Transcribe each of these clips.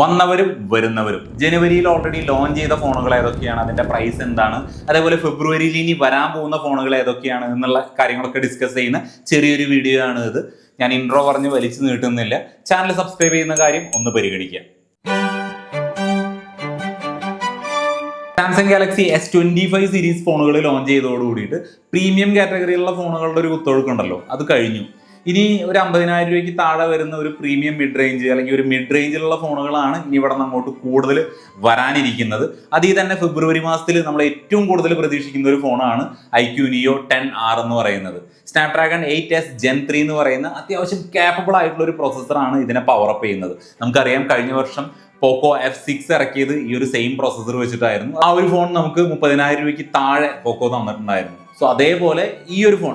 വന്നവരും വരുന്നവരും. ജനുവരിയിൽ already launch ചെയ്ത ഫോണുകൾ ഏതൊക്കെയാണ്? അതിന്റെ പ്രൈസ് എന്താണ്? അതേപോലെ ഫെബ്രുവരിയിൽ ഇനി വരാൻ പോകുന്ന ഫോണുകൾ ഏതൊക്കെയാണ് എന്നുള്ള കാര്യങ്ങളൊക്കെ ഡിസ്കസ് ചെയ്യുന്ന ചെറിയൊരു വീഡിയോ ആണ് ഇത്. ഞാൻ ഇൻട്രോ പറഞ്ഞ് വലിച്ചു നീട്ടുന്നില്ല. ചാനൽ സബ്സ്ക്രൈബ് ചെയ്യുന്ന കാര്യം ഒന്ന് പരിഗണിക്കുക. Samsung Galaxy S twenty five series ഫോണുകൾ ലോഞ്ച് ചെയ്തതോടുകൂടിയിട്ട് പ്രീമിയം കാറ്റഗറിയിലുള്ള ഫോണുകളുടെ ഒരു കുത്തൊഴുക്കുണ്ടല്ലോ. അത് കഴിഞ്ഞു. ഇനി ഒരു അമ്പതിനായിരം രൂപയ്ക്ക് താഴെ വരുന്ന ഒരു പ്രീമിയം മിഡ് റേഞ്ച് അല്ലെങ്കിൽ ഒരു മിഡ് റേഞ്ചിലുള്ള ഫോണുകളാണ് ഇനി ഇവിടെ നിന്ന് അങ്ങോട്ട് കൂടുതൽ വരാനിരിക്കുന്നത്. അതിൽ തന്നെ ഫെബ്രുവരി മാസത്തിൽ നമ്മൾ ഏറ്റവും കൂടുതൽ പ്രതീക്ഷിക്കുന്ന ഒരു ഫോണാണ് I Q neo ten R എന്ന് പറയുന്നത്. Snapdragon eight S gen three എന്ന് പറയുന്ന അത്യാവശ്യം കാപ്പബിൾ ആയിട്ടുള്ള ഒരു പ്രോസസ്സറാണ് ഇതിനെ പവറപ്പ് ചെയ്യുന്നത്. നമുക്കറിയാം കഴിഞ്ഞ വർഷം പോക്കോ എഫ് സിക്സ് ഇറക്കിയത് ഈ ഒരു സെയിം പ്രോസസ്സർ വെച്ചിട്ടായിരുന്നു. ആ ഒരു ഫോൺ നമുക്ക് മുപ്പതിനായിരം രൂപയ്ക്ക് താഴെ പോക്കോ തന്നിട്ടുണ്ടായിരുന്നു. സോ അതേപോലെ ഈ ഒരു ഫോൺ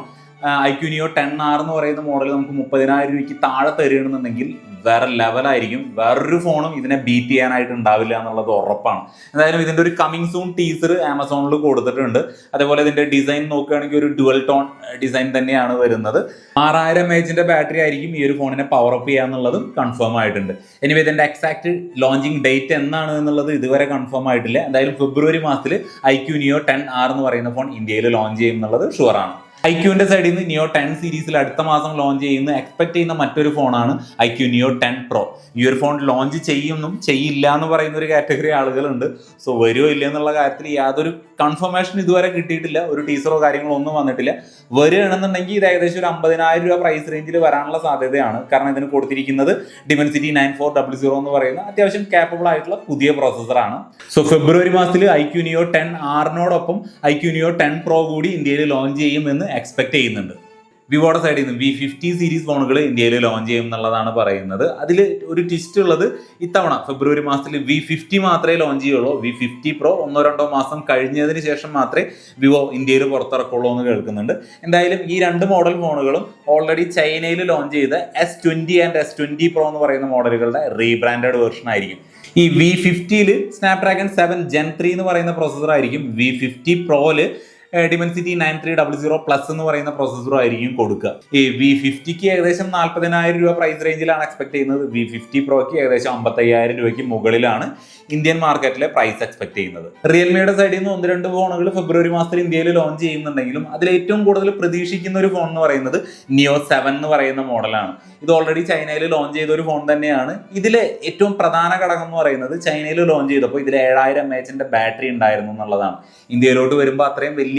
ഐക്യുനിയോ ടെൻ ആർ എന്ന് പറയുന്ന മോഡൽ നമുക്ക് മുപ്പതിനായിരം രൂപയ്ക്ക് താഴെ തരികയാണെന്നുണ്ടെങ്കിൽ വേറെ ലെവലായിരിക്കും വേറൊരു ഫോണും ഇതിനെ ബീറ്റ് ചെയ്യാനായിട്ട് ഉണ്ടാവില്ല എന്നുള്ളത് ഉറപ്പാണ്. എന്തായാലും ഇതിന്റെ ഒരു കമ്മിങ് സൂൺ ടീസർ ആമസോണിൽ കൊടുത്തിട്ടുണ്ട്. അതേപോലെ ഇതിന്റെ ഡിസൈൻ നോക്കുകയാണെങ്കിൽ ഒരു ഡുവൽ ടോൺ ഡിസൈൻ തന്നെയാണ് വരുന്നത്. ആറായിരം എച്ചിന്റെ ബാറ്ററി ആയിരിക്കും ഈ ഒരു ഫോണിനെ പവർ അപ്പ് ചെയ്യുക എന്നുള്ളതും കൺഫേം ആയിട്ടുണ്ട്. എനിവേ ഇതിന്റെ എക്സാക്ട് ലോഞ്ചിങ് ഡേറ്റ് എന്നാണ് എന്നുള്ളത് ഇതുവരെ കൺഫേം ആയിട്ടില്ല. എന്തായാലും ഫെബ്രുവരി മാസത്തിൽ ഐക്യുനിയോ ടെൻ ആർ എന്ന് പറയുന്ന ഫോൺ ഇന്ത്യയിൽ ലോഞ്ച് ചെയ്യും എന്നുള്ളത് ഷുവർ ആണ്. ഐക്യുവിന്റെ സൈഡിൽ നിന്ന് നിയോ ടെൻ സീരീസിൽ അടുത്ത മാസം ലോഞ്ച് ചെയ്യുന്ന എക്സ്പെക്ട് ചെയ്യുന്ന മറ്റൊരു ഫോണാണ് ഐക്യു നിയോ ടെൻ പ്രോ ഈ ഒരു ഫോൺ ലോഞ്ച് ചെയ്യുന്നു ചെയ്യില്ല എന്ന് പറയുന്ന ഒരു കാറ്റഗറി ആളുകളുണ്ട്. സോ വരുമോ ഇല്ല എന്നുള്ള കാര്യത്തിൽ യാതൊരു കൺഫർമേഷൻ ഇതുവരെ കിട്ടിയിട്ടില്ല. ഒരു ടീച്ചറോ കാര്യങ്ങളോ ഒന്നും വന്നിട്ടില്ല. വരികയാണെന്നുണ്ടെങ്കിൽ ഇത് ഏകദേശം ഒരു അമ്പതിനായിരം രൂപ പ്രൈസ് റേഞ്ചിൽ വരാനുള്ള സാധ്യതയാണ്. കാരണം ഇതിന് കൊടുത്തിരിക്കുന്നത് Dimensity nine four double zero എന്ന് പറയുന്ന അത്യാവശ്യം ക്യാപ്പബിൾ ആയിട്ടുള്ള പുതിയ പ്രോസസ്സറാണ് സോ ഫെബ്രുവരി മാസത്തിൽ ഐക്യു നിയോ ടെൻ ആറിനോടൊപ്പം ഐക്യു നിയോ ടെൻ പ്രോ കൂടി ഇന്ത്യയിൽ ലോഞ്ച് ചെയ്യുമെന്ന് എക്സ്പെക്ട് ചെയ്യുന്നുണ്ട്. വിവോയുടെ സൈഡിൽ നിന്ന് വി ഫിഫ്റ്റി സീരീസ് ഫോണുകൾ ഇന്ത്യയിൽ ലോഞ്ച് ചെയ്യും എന്നുള്ളതാണ് പറയുന്നത്. അതിൽ ഒരു ട്വിസ്റ്റ് ഉള്ളത് ഇത്തവണ ഫെബ്രുവരി മാസത്തിൽ വി ഫിഫ്റ്റി മാത്രമേ ലോഞ്ച് ചെയ്യുള്ളൂ. വി ഫിഫ്റ്റി പ്രോ ഒന്നോ രണ്ടോ മാസം കഴിഞ്ഞതിന് ശേഷം മാത്രമേ വിവോ ഇന്ത്യയിൽ പുറത്തിറക്കുള്ളൂ എന്ന് കേൾക്കുന്നുണ്ട്. എന്തായാലും ഈ രണ്ട് മോഡൽ ഫോണുകളും ഓൾറെഡി ചൈനയിൽ ലോഞ്ച് ചെയ്ത S twenty and S twenty pro എന്ന് പറയുന്ന മോഡലുകളുടെ റീബ്രാൻഡഡ് വേർഷൻ ആയിരിക്കും. ഈ വി ഫിഫ്റ്റിയിൽ സ്നാപ്ഡ്രാഗൺ സെവൻ ജെൻ ത്രീ എന്ന് പറയുന്ന പ്രോസസ്സർ ആയിരിക്കും V fifty പ്രോയിൽ Dimensity nine three double zero plus എന്ന് പറയുന്ന പ്രോസസ്സറും ആയിരിക്കും കൊടുക്കുക. ഈ വി ഫിഫ്റ്റിക്ക് ഏകദേശം നാൽപ്പതിനായിരം രൂപ പ്രൈസ് റേഞ്ചിലാണ് എക്സ്പെക്ട് ചെയ്യുന്നത്. വി ഫിഫ്റ്റി പ്രോയ്ക്ക് ഏകദേശം അമ്പത്തയ്യായിരം രൂപയ്ക്ക് മുകളിലാണ് ഇന്ത്യൻ മാർക്കറ്റിലെ പ്രൈസ് എക്സ്പെക്ട് ചെയ്യുന്നത്. റിയൽമിയുടെ സൈഡിൽ നിന്ന് ഒന്ന് രണ്ട് ഫോണുകൾ ഫെബ്രുവരി മാസത്തിൽ ഇന്ത്യയിൽ ലോഞ്ച് ചെയ്യുന്നുണ്ടെങ്കിലും അതിൽ ഏറ്റവും കൂടുതൽ പ്രതീക്ഷിക്കുന്ന ഒരു ഫോൺ എന്ന് പറയുന്നത് നിയോ സെവൻ എന്ന് പറയുന്ന മോഡലാണ് ഇത് ഓൾറെഡി ചൈനയിൽ ലോഞ്ച് ചെയ്ത ഒരു ഫോൺ തന്നെയാണ്. ഇതിലെ ഏറ്റവും പ്രധാന ഘടകം എന്ന് പറയുന്നത് ചൈനയിൽ ലോഞ്ച് ചെയ്തപ്പോൾ ഇതിൽ ഏഴായിരം എം എച്ചിന്റെ ബാറ്ററി ഉണ്ടായിരുന്നു എന്നുള്ളതാണ്. ഇന്ത്യയിലോട്ട് വരുമ്പോൾ അത്രയും വലിയ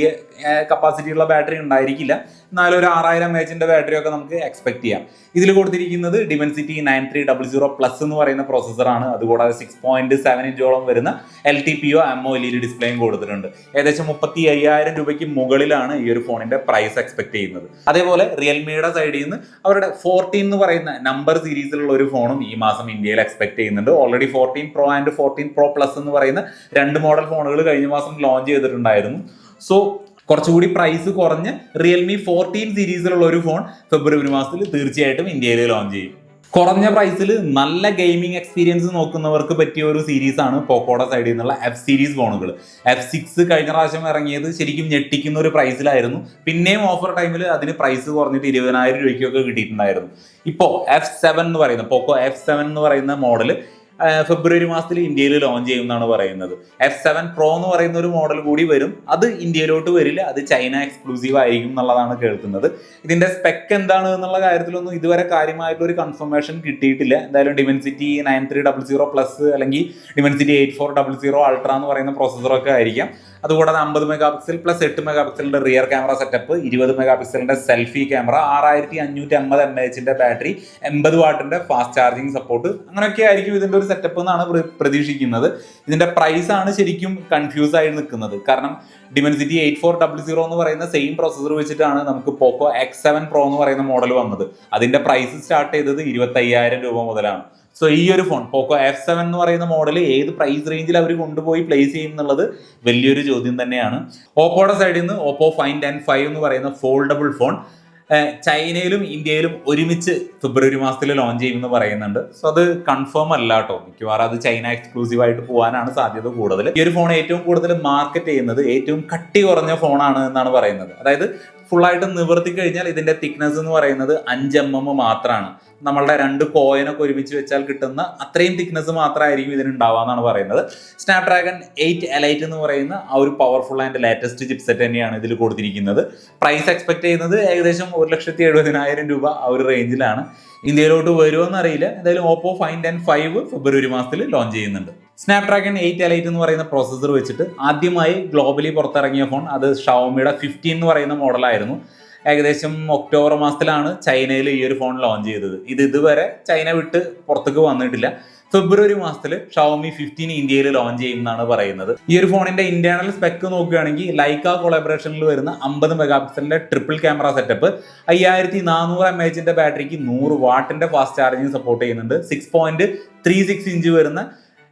കപ്പാസിറ്റി ഉള്ള ബാറ്ററി ഉണ്ടായിരിക്കില്ല. എന്നാലും ഒരു ആറായിരം എച്ചിന്റെ ബാറ്ററി ഒക്കെ നമുക്ക് എക്സ്പെക്ട് ചെയ്യാം. ഇതിൽ കൊടുത്തിരിക്കുന്നത് Dimensity nine three double zero plus എന്ന് പറയുന്ന പ്രോസസ്സറാണ് അതുകൂടാതെ സിക്സ് പോയിന്റ് സെവൻ ഇഞ്ചോളം വരുന്ന L T P O M O L E ഡിസ്പ്ലേയും കൊടുത്തിട്ടുണ്ട്. ഏകദേശം മുപ്പത്തി അയ്യായിരം രൂപയ്ക്ക് മുകളിലാണ് ഈ ഒരു ഫോണിന്റെ പ്രൈസ് എക്സ്പെക്ട് ചെയ്യുന്നത്. അതേപോലെ റിയൽമിയുടെ സൈഡിൽ നിന്ന് അവരുടെ ഫോർട്ടീൻ എന്ന് പറയുന്ന നമ്പർ സീരീസിലുള്ള ഒരു ഫോണും ഈ മാസം ഇന്ത്യയിൽ എക്സ്പെക്ട് ചെയ്യുന്നുണ്ട്. Already fourteen pro and fourteen pro plus എന്ന് പറയുന്ന രണ്ട് മോഡൽ ഫോണുകൾ കഴിഞ്ഞ മാസം ലോഞ്ച് ചെയ്തിട്ടുണ്ടായിരുന്നു. സോ കുറച്ചുകൂടി പ്രൈസ് കുറഞ്ഞ് റിയൽമി ഫോർട്ടീൻ സീരീസിലുള്ള ഒരു ഫോൺ ഫെബ്രുവരി മാസത്തിൽ തീർച്ചയായിട്ടും ഇന്ത്യയിൽ ലോഞ്ച് ചെയ്യും. കുറഞ്ഞ പ്രൈസിൽ നല്ല ഗെയിമിംഗ് എക്സ്പീരിയൻസ് നോക്കുന്നവർക്ക് പറ്റിയ ഒരു സീരീസാണ് ആണ് പോക്കോയുടെ സൈഡിൽ നിന്നുള്ള എഫ് സീരീസ് ഫോണുകൾ എഫ് സിക്സ് കഴിഞ്ഞ പ്രാവശ്യം ഇറങ്ങിയത് ശരിക്കും ഞെട്ടിക്കുന്ന ഒരു പ്രൈസിലായിരുന്നു പിന്നെയും ഓഫർ ടൈമിൽ അതിന് പ്രൈസ് കുറഞ്ഞിട്ട് ഇരുപതിനായിരം രൂപയ്ക്കൊക്കെ കിട്ടിയിട്ടുണ്ടായിരുന്നു. ഇപ്പോൾ എഫ് സെവൻ എന്ന് പറയുന്ന പോക്കോ എഫ് സെവൻ എന്ന് പറയുന്ന മോഡൽ ഫെബ്രുവരി മാസത്തിൽ ഇന്ത്യയിൽ ലോഞ്ച് ചെയ്യും എന്നാണ് പറയുന്നത്. എഫ് സെവൻ പ്രോ എന്ന് പറയുന്ന ഒരു മോഡൽ കൂടി വരും. അത് ഇന്ത്യയിലോട്ട് വരില്ല. അത് ചൈന എക്സ്ക്ലൂസീവ് ആയിരിക്കും എന്നുള്ളതാണ് കേൾക്കുന്നത്. ഇതിന്റെ സ്പെക്ക് എന്താണ് എന്നുള്ള കാര്യത്തിലൊന്നും ഇതുവരെ കാര്യമായിട്ടുള്ള ഒരു കൺഫർമേഷൻ കിട്ടിയിട്ടില്ല. എന്തായാലും Dimensity nine three double zero plus അല്ലെങ്കിൽ Dimensity eight four double zero ultra എന്ന് പറയുന്ന പ്രോസസ്സറൊക്കെ ആയിരിക്കാം. അതുകൂടാതെ അമ്പത് മെഗാ പിക്സൽ പ്ലസ് എട്ട് മെഗാ പിക്സലിന്റെ റിയർ ക്യാമറ സെറ്റപ്പ് ഇരുപത് മെഗാ പിക്സലിന്റെ സെൽഫി ക്യാമറ ആറായിരത്തി അഞ്ഞൂറ്റി അമ്പത് എം എച്ചിന്റെ ബാറ്ററി എൺപത് വാട്ടിന്റെ ഫാസ്റ്റ് ചാർജിങ് സപ്പോർട്ട് അങ്ങനെയൊക്കെ ആയിരിക്കും ഇതിന്റെ ഒരു സെറ്റപ്പ് എന്നാണ് പ്രതീക്ഷിക്കുന്നത്. ഇതിന്റെ പ്രൈസ് ആണ് ശരിക്കും കൺഫ്യൂസ് ആയി നിൽക്കുന്നത്. കാരണം Dimensity eight four double zero എന്ന് പറയുന്ന സെയിം പ്രോസസർ വെച്ചിട്ടാണ് നമുക്ക് പോക്കോ എക്സ് സെവൻ പ്രോ എന്ന് പറയുന്ന മോഡൽ വന്നത്. അതിന്റെ പ്രൈസ് സ്റ്റാർട്ട് ചെയ്തത് ഇരുപത്തയ്യായിരം രൂപ മുതലാണ്. സോ ഈ ഒരു ഫോൺ പോക്കോ എഫ് സെവൻ എന്ന് പറയുന്ന മോഡൽ ഏത് പ്രൈസ് റേഞ്ചിൽ അവർ കൊണ്ടുപോയി പ്ലേസ് ചെയ്യും എന്നുള്ളത് വലിയൊരു ചോദ്യം തന്നെയാണ്. ഓപ്പോയുടെ സൈഡിൽ നിന്ന് ഓപ്പോ ഫൈൻ ടെൻ ഫൈവ് എന്ന് പറയുന്ന ഫോൾഡബിൾ ഫോൺ ചൈനയിലും ഇന്ത്യയിലും ഒരുമിച്ച് ഫെബ്രുവരി മാസത്തിൽ ലോഞ്ച് ചെയ്യുമെന്ന് പറയുന്നുണ്ട്. സോ അത് കൺഫേം അല്ല കേട്ടോ മിക്കവാറും അത് ചൈന എക്സ്ക്ലൂസീവ് ആയിട്ട് പോകാനാണ് സാധ്യത കൂടുതൽ ഈ ഒരു ഫോൺ ഏറ്റവും കൂടുതൽ മാർക്കറ്റ് ചെയ്യുന്നത് ഏറ്റവും കട്ടി കുറഞ്ഞ ഫോണാണ് എന്നാണ് പറയുന്നത്. അതായത് ഫുള്ളായിട്ട് നിവർത്തി കഴിഞ്ഞാൽ ഇതിന്റെ തിക്നെസ് എന്ന് പറയുന്നത് അഞ്ച് എം എം മാത്രമാണ് നമ്മളുടെ രണ്ട് കോയിനൊക്കെ ഒരുമിച്ച് വെച്ചാൽ കിട്ടുന്ന അത്രയും തിക്നെസ് മാത്രമായിരിക്കും ഇതിന് ഉണ്ടാവുക എന്നാണ് പറയുന്നത്. സ്നാപ്ഡ്രാഗൺ എയ്റ്റ് എലൈറ്റ് എന്ന് പറയുന്ന ആ ഒരു പവർഫുൾ ആൻഡ് ലേറ്റസ്റ്റ് ചിപ്സെറ്റ് തന്നെയാണ് ഇതിൽ കൊടുത്തിരിക്കുന്നത്. പ്രൈസ് എക്സ്പെക്ട് ചെയ്യുന്നത് ഏകദേശം ഒരു ലക്ഷത്തി എഴുപതിനായിരം രൂപ ആ ഒരു റേഞ്ചിലാണ് ഇന്ത്യയിലോട്ട് വരുമോ എന്നറിയില്ല എന്തായാലും ഓപ്പോ ഫൈൻ ടെൻ ഫൈവ് ഫെബ്രുവരി മാസത്തിൽ ലോഞ്ച് ചെയ്യുന്നുണ്ട്. സ്നാപ്ഡ്രാഗൺ എയ്റ്റ് എലൈറ്റ് എന്ന് പറയുന്ന പ്രോസസ്സർ വെച്ചിട്ട് ആദ്യമായി ഗ്ലോബലി പുറത്തിറങ്ങിയ ഫോൺ അത് ഷവോമിയുടെ ഫിഫ്റ്റീൻ എന്ന് പറയുന്ന മോഡലായിരുന്നു ഏകദേശം ഒക്ടോബർ മാസത്തിലാണ് ചൈനയിൽ ഈ ഒരു ഫോൺ ലോഞ്ച് ചെയ്തത്. ഇത് ഇതുവരെ ചൈന വിട്ട് പുറത്തേക്ക് വന്നിട്ടില്ല. ഫെബ്രുവരി മാസത്തിൽ ഷവമി ഫിഫ്റ്റീൻ ഇന്ത്യയിൽ ലോഞ്ച് ചെയ്യുമെന്നാണ് പറയുന്നത്. ഈ ഒരു ഫോണിന്റെ ഇന്റേണൽ സ്പെക്ക് നോക്കുകയാണെങ്കിൽ ലൈക്ക കൊളാബറേഷനിൽ വരുന്ന അമ്പത് മെഗാ പിക്സലിന്റെ ട്രിപ്പിൾ ക്യാമറ സെറ്റപ്പ് അയ്യായിരത്തി നാനൂറ് എം എച്ചിന്റെ ബാറ്ററിക്ക് നൂറ് വാട്ടിന്റെ ഫാസ്റ്റ് ചാർജിങ് സപ്പോർട്ട് ചെയ്യുന്നുണ്ട്. Six point three six inch വരുന്ന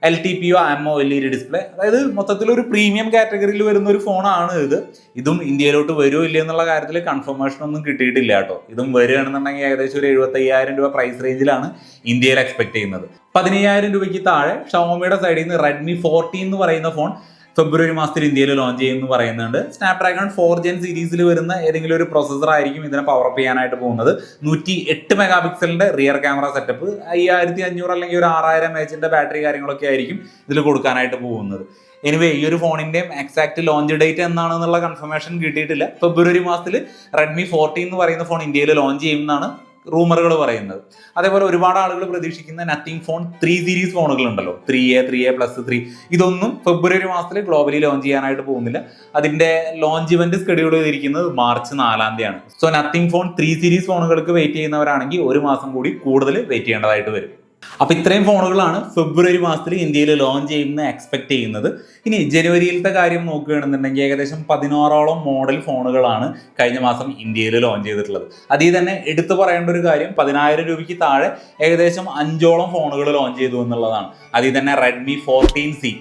L T P O O L E D display അതായത് മൊത്തത്തിൽ ഒരു പ്രീമിയം കാറ്റഗറിയിൽ വരുന്ന ഒരു ഫോണാണ് ഇത്. ഇതും ഇന്ത്യയിലോട്ട് വരുമോ ഇല്ല എന്നുള്ള കാര്യത്തിൽ കൺഫർമേഷൻ ഒന്നും കിട്ടിയിട്ടില്ല കേട്ടോ. ഇതും വരികയാണെന്നുണ്ടെങ്കിൽ ഏകദേശം ഒരു എഴുപത്തി അയ്യായിരം രൂപ പ്രൈസ് റേഞ്ചിലാണ് ഇന്ത്യയിൽ എക്സ്പെക്ട് ചെയ്യുന്നത്. പതിനയ്യായിരം രൂപയ്ക്ക് താഴെ ഷവോമിയുടെ സൈഡിൽ നിന്ന് റെഡ്മി ഫോർട്ടീൻ എന്ന് പറയുന്ന ഫോൺ ഫെബ്രുവരി മാസത്തിൽ ഇന്ത്യയിൽ ലോഞ്ച് ചെയ്യുമെന്ന് പറയുന്നുണ്ട്. സ്നാപ്ഡ്രാഗൺ ഫോർ ജെൻ സീരീസിൽ വരുന്ന ഏതെങ്കിലും ഒരു പ്രോസസർ ആയിരിക്കും ഇതിനെ പവർ അപ്പ് ചെയ്യാനായിട്ട് പോകുന്നത്. നൂറ്റി എട്ട് മെഗാ പിക്സലിന്റെ റിയർ ക്യാമറ സെറ്റപ്പ് അയ്യായിരത്തി അഞ്ഞൂറ് അല്ലെങ്കിൽ ഒരു ആറായിരം എച്ചിന്റെ ബാറ്ററി കാര്യങ്ങളൊക്കെ ആയിരിക്കും ഇതിൽ കൊടുക്കാനായിട്ട് പോകുന്നത്. എനിവേ ഈ ഒരു ഫോണിന്റെയും എക്സാക്ട് ലോഞ്ച് ഡേറ്റ് എന്നാണെന്നുള്ള കൺഫർമേഷൻ കിട്ടിയിട്ടില്ല. ഫെബ്രുവരി മാസത്തിൽ റെഡ്മി ഫോർട്ടീൻ എന്ന് പറയുന്ന ഫോൺ ഇന്ത്യയിൽ ലോഞ്ച് ചെയ്യുമെന്നാണ് റൂമറുകൾ പറയുന്നത്. അതേപോലെ ഒരുപാട് ആളുകൾ പ്രതീക്ഷിക്കുന്ന നത്തിങ് ഫോൺ ത്രീ സീരീസ് ഫോണുകൾ ഉണ്ടല്ലോ three A three A plus three ഇതൊന്നും ഫെബ്രുവരി മാസത്തിൽ ഗ്ലോബലി ലോഞ്ച് ചെയ്യാനായിട്ട് പോകുന്നില്ല. അതിന്റെ ലോഞ്ച് ഇവന്റ് സ്കെഡ്യൂൾ ചെയ്തിരിക്കുന്നത് മാർച്ച് നാലാം തീയതിയാണ്. So nothing phone three series ഫോണുകൾക്ക് wait ചെയ്യുന്നവരാണെങ്കിൽ ഒരു മാസം കൂടി കൂടുതൽ വെയിറ്റ് ചെയ്യേണ്ടതായിട്ട് വരും. അപ്പൊ ഇത്രയും ഫോണുകളാണ് ഫെബ്രുവരി മാസത്തിൽ ഇന്ത്യയിൽ ലോഞ്ച് ചെയ്യുന്ന എക്സ്പെക്ട് ചെയ്യുന്നത്. ഇനി ജനുവരിയിലത്തെ കാര്യം നോക്കുകയാണെന്നുണ്ടെങ്കിൽ ഏകദേശം പതിനാറോളം മോഡൽ ഫോണുകളാണ് കഴിഞ്ഞ മാസം ഇന്ത്യയിൽ ലോഞ്ച് ചെയ്തിട്ടുള്ളത്. അതിൽ തന്നെ എടുത്തു പറയേണ്ട ഒരു കാര്യം പതിനായിരം രൂപയ്ക്ക് താഴെ ഏകദേശം അഞ്ചോളം ഫോണുകൾ ലോഞ്ച് ചെയ്തു എന്നുള്ളതാണ്. അതിൽ തന്നെ റെഡ്മി ഫോർട്ടീൻ സി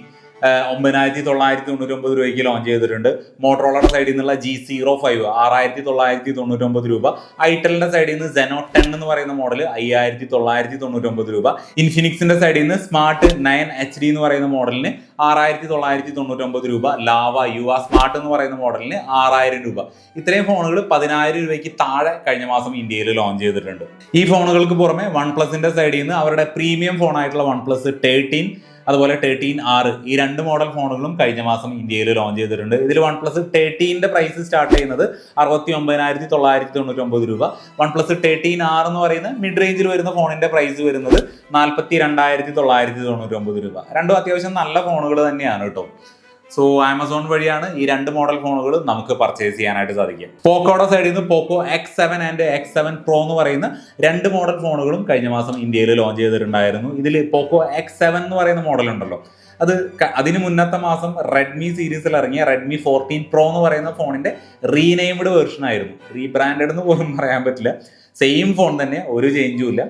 ഒമ്പതിനായിരത്തി തൊള്ളായിരത്തി തൊണ്ണൂറ്റി ഒമ്പത് രൂപയ്ക്ക് ലോഞ്ച് ചെയ്തിട്ടുണ്ട്. മോട്ടറോളയുടെ സൈഡിൽ നിന്നുള്ള ജി സീറോ ഫൈവ് ആറായിരത്തി തൊള്ളായിരത്തി തൊണ്ണൂറ്റി ഒമ്പത് രൂപ ഐറ്റലിന്റെ സൈഡിൽ നിന്ന് സെനോ ടെൻ എന്ന് പറയുന്ന മോഡൽ അയ്യായിരത്തി തൊള്ളായിരത്തി തൊണ്ണൂറ്റി ഒമ്പത് രൂപ ഇൻഫിനിക്സിന്റെ സൈഡിൽ നിന്ന് സ്മാർട്ട് നയൻ എച്ച് ഡി എന്ന് പറയുന്ന മോഡലിന് ആറായിരത്തി തൊള്ളായിരത്തി തൊണ്ണൂറ്റി ഒമ്പത് രൂപ. ലാവ യു ആ സ്മാർട്ട് എന്ന് പറയുന്ന മോഡലിന് ആറായിരം രൂപ. ഇത്രയും ഫോണുകൾ പതിനായിരം രൂപയ്ക്ക് താഴെ കഴിഞ്ഞ മാസം ഇന്ത്യയിൽ ലോഞ്ച് ചെയ്തിട്ടുണ്ട്. ഈ ഫോണുകൾക്ക് പുറമെ വൺ പ്ലസിന്റെ സൈഡിൽ നിന്ന് അവരുടെ പ്രീമിയം ഫോൺ ആയിട്ടുള്ള വൺ പ്ലസ് തേർട്ടീൻ അതുപോലെ തേർട്ടീൻ ആറ് ഈ രണ്ട് മോഡൽ ഫോണുകളും കഴിഞ്ഞ മാസം ഇന്ത്യയിൽ ലോഞ്ച് ചെയ്തിട്ടുണ്ട്. ഇതിൽ വൺ പ്ലസ് തേർട്ടീന്റെ പ്രൈസ് സ്റ്റാർട്ട് ചെയ്യുന്നത് അറുപത്തി ഒമ്പതിനായിരത്തി തൊള്ളായിരത്തി തൊണ്ണൂറ്റി ഒമ്പത് രൂപ. വൺ പ്ലസ് തേർട്ടീൻ ആറ് എന്ന് പറയുന്ന മിഡ് റേഞ്ചിൽ വരുന്ന ഫോണിന്റെ പ്രൈസ് വരുന്നത് നാൽപ്പത്തി രണ്ടായിരത്തി തൊള്ളായിരത്തി തൊണ്ണൂറ്റി ഒമ്പത് രൂപ. രണ്ടും അത്യാവശ്യം നല്ല ഫോണുകൾ തന്നെയാണ് കേട്ടോ. സോ ആമസോൺ വഴിയാണ് ഈ രണ്ട് മോഡൽ ഫോണുകൾ നമുക്ക് പർച്ചേസ് ചെയ്യാനായിട്ട് സാധിക്കുക. പോക്കോയുടെ സൈഡിൽ നിന്ന് Poco X seven and X seven pro എന്ന് പറയുന്ന രണ്ട് മോഡൽ ഫോണുകളും കഴിഞ്ഞ മാസം ഇന്ത്യയിൽ ലോഞ്ച് ചെയ്തിട്ടുണ്ടായിരുന്നു. ഇതിൽ പോക്കോ എക്സ് സെവൻ എന്ന് പറയുന്ന മോഡൽ ഉണ്ടല്ലോ. അത് അതിന് മുന്നത്തെ മാസം റെഡ്മി സീരീസിൽ ഇറങ്ങിയ റെഡ്മി ഫോർട്ടീൻ പ്രോ എന്ന് പറയുന്ന ഫോണിന്റെ റീനെയിംഡ് വേർഷൻ ആയിരുന്നു. റീബ്രാൻഡഡ് എന്ന് പോലും പറയാൻ പറ്റില്ല. സെയിം ഫോൺ തന്നെ ഒരു ചേഞ്ചും ഇല്ല.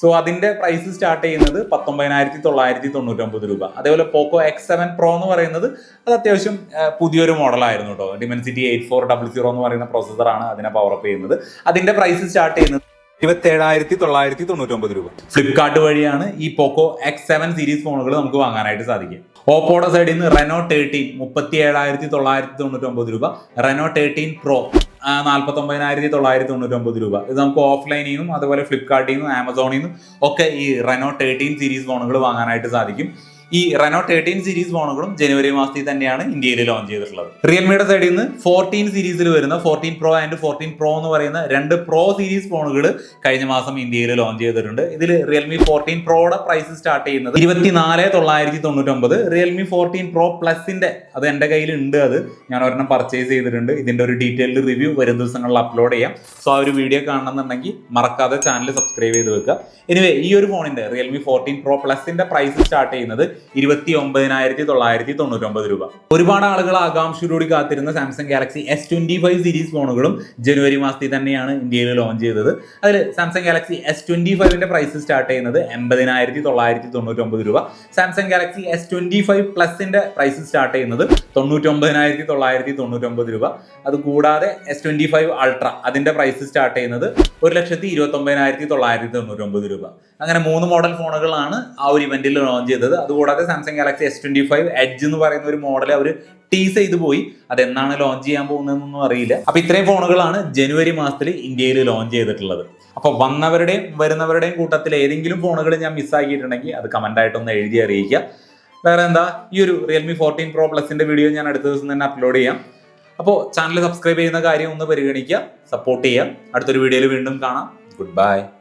സോ അതിന്റെ പ്രൈസ് സ്റ്റാർട്ട് ചെയ്യുന്നത് പത്തൊമ്പതിനായിരത്തി തൊള്ളായിരത്തി തൊണ്ണൂറ്റൊമ്പത് രൂപ. അതേപോലെ പോക്കോ എക്സ് സെവൻ പ്രോ എന്ന് പറയുന്നത് അത് അത്യാവശ്യം പുതിയൊരു മോഡലായിരുന്നു കേട്ടോ Dimensity eight four double zero എന്ന് പറയുന്ന പ്രോസസ്സറാണ് അതിനെ പവർ അപ്പ് ചെയ്യുന്നത്. അതിന്റെ പ്രൈസ് സ്റ്റാർട്ട് ചെയ്യുന്നത് ഇരുപത്തേഴായിരത്തി തൊള്ളായിരത്തി തൊണ്ണൂറ്റൊമ്പത് രൂപ. ഫ്ലിപ്കാർട്ട് വഴിയാണ് ഈ പോക്കോ എക്സ് സെവൻ സീരീസ് ഫോണുകൾ നമുക്ക് വാങ്ങാനായിട്ട് സാധിക്കും ഓപ്പോയുടെ സൈഡിൽ നിന്ന് റെനോ തേർട്ടീൻ മുപ്പത്തി ഏഴായിരത്തി തൊള്ളായിരത്തി തൊണ്ണൂറ്റൊമ്പത് രൂപ. റെനോ തേർട്ടീൻ പ്രോ നാൽപ്പത്തി ഒമ്പതിനായിരത്തി തൊള്ളായിരത്തി തൊണ്ണൂറ്റൊമ്പത് രൂപ ഇത് നമുക്ക് ഓഫ്ലൈനിൽ നിന്നും അതുപോലെ ഫ്ലിപ്കാർട്ടിൽ നിന്നും ആമസോണിൽ നിന്നും ഒക്കെ ഈ റെനോ തേർട്ടീൻ സീരീസ് ഫോണുകൾ വാങ്ങാനായിട്ട് സാധിക്കും ഈ റെനോ തേർട്ടീൻ സീരീസ് ഫോണുകളും ജനുവരി മാസത്തിൽ തന്നെയാണ് ഇന്ത്യയിൽ ലോഞ്ച് ചെയ്തിട്ടുള്ളത്. റിയൽമിയുടെ സൈഡിൽ നിന്ന് ഫോർട്ടീൻ സീരീസിൽ വരുന്ന fourteen pro and fourteen pro എന്ന് പറയുന്ന രണ്ട് പ്രോ സീരീസ് ഫോണുകൾ കഴിഞ്ഞ മാസം ഇന്ത്യയിൽ ലോഞ്ച് ചെയ്തിട്ടുണ്ട്. ഇതിൽ റിയൽമി ഫോർട്ടീൻ പ്രോയുടെ പ്രൈസ് സ്റ്റാർട്ട് ചെയ്യുന്നത് ഇരുപത്തിനാല് തൊള്ളായിരത്തി തൊണ്ണൂറ്റൊമ്പത്. റിയൽമി ഫോർട്ടീൻ പ്രോ പ്ലസിന്റെ അത് എന്റെ കയ്യിൽ ഉണ്ട് അത്. ഞാൻ ഒരെണ്ണം പർച്ചേസ് ചെയ്തിട്ടുണ്ട്. ഇതിന്റെ ഒരു ഡീറ്റെയിൽഡ് റിവ്യൂ വരും ദിവസങ്ങളിൽ അപ്ലോഡ് ചെയ്യാം. സോ ആ ഒരു വീഡിയോ കാണണമെന്നുണ്ടെങ്കിൽ മറക്കാതെ ചാനൽ സബ്സ്ക്രൈബ് ചെയ്ത് വെക്കുക. എനിവേ ഈ ഒരു ഫോണിന്റെ റിയൽമി ഫോർട്ടീൻ പ്രോ പ്ലസിന്റെ പ്രൈസ് സ്റ്റാർട്ട് ചെയ്യുന്നത് ഇരുപത്തി ഒമ്പതിനായിരത്തി തൊള്ളായിരത്തി തൊണ്ണൂറ്റൊമ്പത് രൂപ. ഒരുപാട് ആളുകൾ ആകാംക്ഷയോടുകൂടി കാത്തിരുന്ന Samsung Galaxy S twenty five series ഫോണുകളും ജനുവരി മാസത്തിൽ തന്നെയാണ് ഇന്ത്യയിൽ ലോഞ്ച് ചെയ്തത്. അതിൽ സാംസങ് ഗാലക്സി എസ് ട്വന്റി ഫൈവിന്റെ പ്രൈസ് സ്റ്റാർട്ട് ചെയ്യുന്നത് എൺപതിനായിരത്തി തൊള്ളായിരത്തി തൊണ്ണൂറ്റൊമ്പത് രൂപ Samsung Galaxy S twenty five പ്ലസിന്റെ price start ചെയ്യുന്നത് തൊണ്ണൂറ്റൊമ്പതിനായിരത്തി തൊള്ളായിരത്തി തൊണ്ണൂറ്റൊമ്പത് രൂപ. അത് കൂടാതെ എസ് ട്വന്റി ഫൈവ് അൾട്ര അതിന്റെ പ്രൈസ് സ്റ്റാർട്ട് ചെയ്യുന്നത് ഒരു ലക്ഷത്തി ഇരുപത്തി ഒമ്പതിനായിരത്തി തൊള്ളായിരത്തി തൊണ്ണൂറ്റൊമ്പത് രൂപ. അങ്ങനെ മൂന്ന് മോഡൽ ഫോണുകളാണ് ആ ഒരു ഇവന്റിൽ ലോഞ്ച് ചെയ്തത്. അതുകൂടാതെ Samsung Galaxy S twenty five edge എന്ന് പറയുന്ന ഒരു മോഡൽ അവർ ടീസ് ചെയ്ത് പോയി. അതെന്നാണ് ലോഞ്ച് ചെയ്യാൻ പോകുന്നതെന്നൊന്നും അറിയില്ല. അപ്പൊ ഇത്രയും ഫോണുകളാണ് ജനുവരി മാസത്തിൽ ഇന്ത്യയിൽ ലോഞ്ച് ചെയ്തിട്ടുള്ളത്. അപ്പോൾ വന്നവരുടെയും വരുന്നവരുടെയും കൂട്ടത്തിൽ ഏതെങ്കിലും ഫോണുകൾ ഞാൻ മിസ്സാക്കിയിട്ടുണ്ടെങ്കിൽ അത് കമന്റ് ആയിട്ടൊന്ന് എഴുതി അറിയിക്കുക. വേറെ എന്താ? ഈ ഒരു റിയൽമി ഫോർട്ടീൻ പ്രോ പ്ലസിന്റെ വീഡിയോ ഞാൻ അടുത്ത ദിവസം തന്നെ അപ്ലോഡ് ചെയ്യാം. അപ്പോൾ ചാനൽ സബ്സ്ക്രൈബ് ചെയ്യുന്ന കാര്യം ഒന്ന് പരിഗണിക്കുക സപ്പോർട്ട് ചെയ്യുക. അടുത്തൊരു വീഡിയോയിൽ വീണ്ടും കാണാം. Good bye